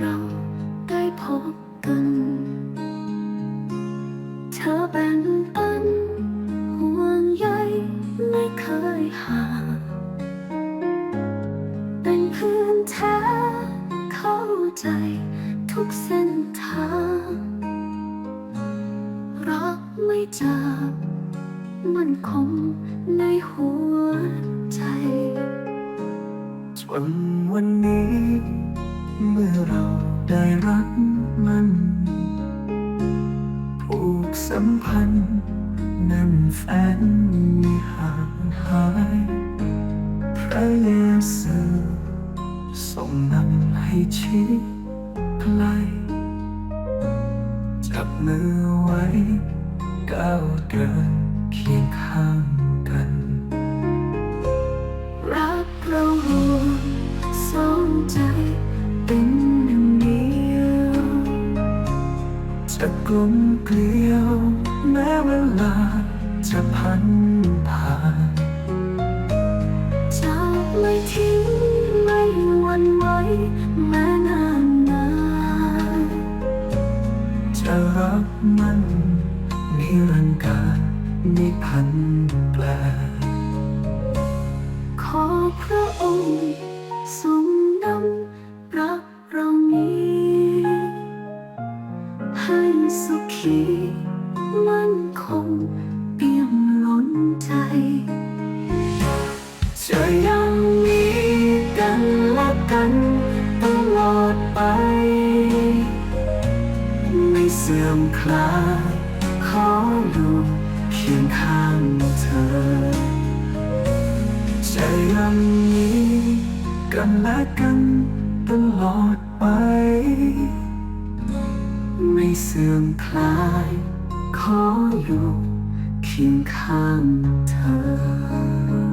เราได้พบกัน เธอแบ่งปันห่วงใยไม่เคยห่างเป็นพื้นแท้เข้าใจทุกเส้นทาง รักไม่จากมันคงในหัวใจ จนวันนี้ เมื่อเราได้รักมัน ผูกสัมพันธ์แน่นแฟนมีห่างหาย พระเยซูทรงนำให้ชิดใกล้จับมือไว้ก้าวเดิน จะกลมเกลียว แม้เวลาจะพันผ่านจะไม่ทิ้งไม่หวันไหวแม้นานนานจะรักมันนิรันดร์การนิพันแปลขอพระองค์ ขีมั่นคงเปี่ยมล้นใจจะยังมีกันและกันตลอดไป ไม่เสื่อมคลายขออยู่เคียงข้างเธอจะยังมีกันและกันตลอดไป เสื่อมคลาย ขออยู่เคียงข้างเธอ